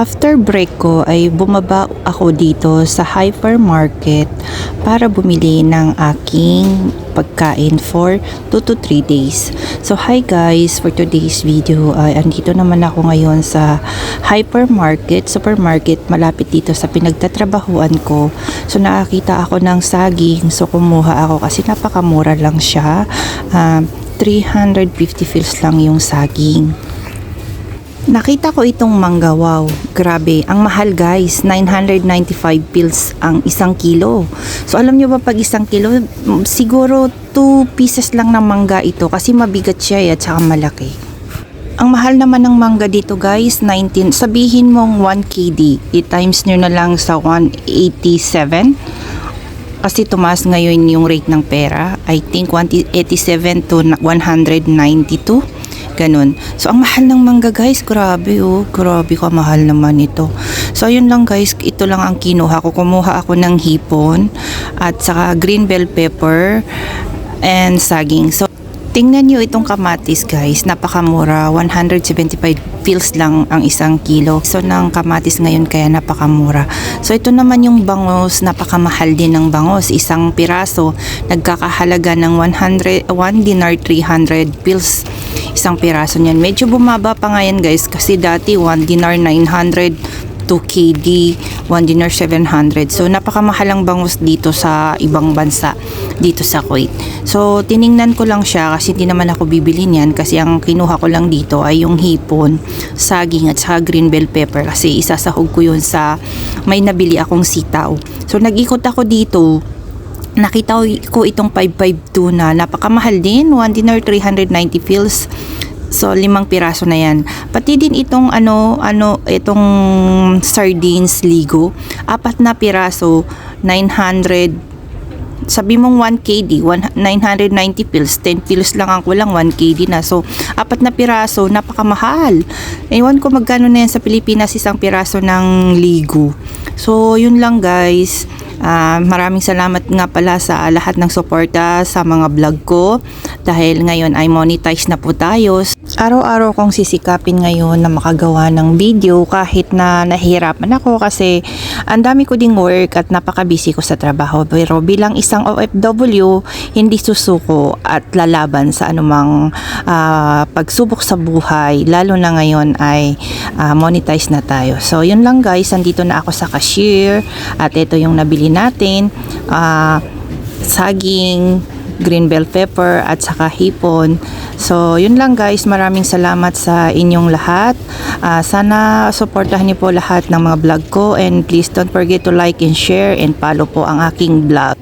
After break ko ay bumaba ako dito sa hypermarket para bumili ng aking pagkain for 2 to 3 days. So hi guys, for today's video ay andito naman ako ngayon sa hypermarket, supermarket malapit dito sa pinagtatrabahuan ko. So nakakita ako ng saging, so kumuha ako kasi napakamura lang siya. Ah, 350 fils lang yung saging. Nakita ko itong mangga, wow, grabe, ang mahal guys, 995 pills ang isang kilo. So alam nyo ba pag isang kilo, mm, siguro 2 pieces lang ng mangga ito kasi mabigat siya eh, at saka malaki. Ang mahal naman ng mangga dito guys, 19, sabihin mong 1 KD, i-times nyo na lang sa 187 kasi tumaas ngayon yung rate ng pera. I think 187 to 192. Ganun. So, ang mahal ng mangga guys, grabe oh. Grabe ka, mahal naman ito. So, ayun lang guys, ito lang ang kinuha ko. Kumuha ako ng hipon at saka green bell pepper and saging. So, tingnan nyo itong kamatis guys, napakamura. 175 pills lang ang isang kilo. So, ng kamatis ngayon kaya napakamura. So, ito naman yung bangos, napakamahal din ng bangos. Isang piraso, nagkakahalaga ng 100, 1 dinar 300 pills isang piraso niyan. Medyo bumaba pa nga yan guys kasi dati 1 dinar 900 2 KD, 1 dinar 700. So napakamahalang bangus dito sa ibang bansa dito sa Kuwait. So tiningnan ko lang siya kasi hindi naman ako bibili niyan kasi ang kinuha ko lang dito ay yung hipon, saging at saka green bell pepper kasi isasahog ko yun sa may nabili akong sitaw. So nag-ikot ako dito nakita ko itong 552 na napakamahal din 1 dinar 390 pills so limang piraso na yan pati din itong ano ano itong sardines ligo apat na piraso 900 sabi mong 1 KD, 1, 990 pills, 10 pills lang ang kulang, 1 KD na. So, apat na piraso, napakamahal. Ewan ko magkano na yan sa Pilipinas isang piraso ng ligo. So, yun lang guys. Ah, maraming salamat nga pala sa lahat ng suporta sa mga vlog ko dahil ngayon ay monetize na po tayo. Araw-araw kong sisikapin ngayon na makagawa ng video kahit na nahihirapan ako kasi ang dami ko ding work at napaka-busy ko sa trabaho. Pero bilang isang OFW, hindi susuko at lalaban sa anumang ah, pagsubok sa buhay, lalo na ngayon ay ah, monetize na tayo. So, yun lang guys, andito na ako sa cashier at ito yung nabili natin. Ah, saging, green bell pepper at saka hipon. So, yun lang guys. Maraming salamat sa inyong lahat. Ah, sana supportahan niyo po lahat ng mga vlog ko and please don't forget to like and share and follow po ang aking vlog.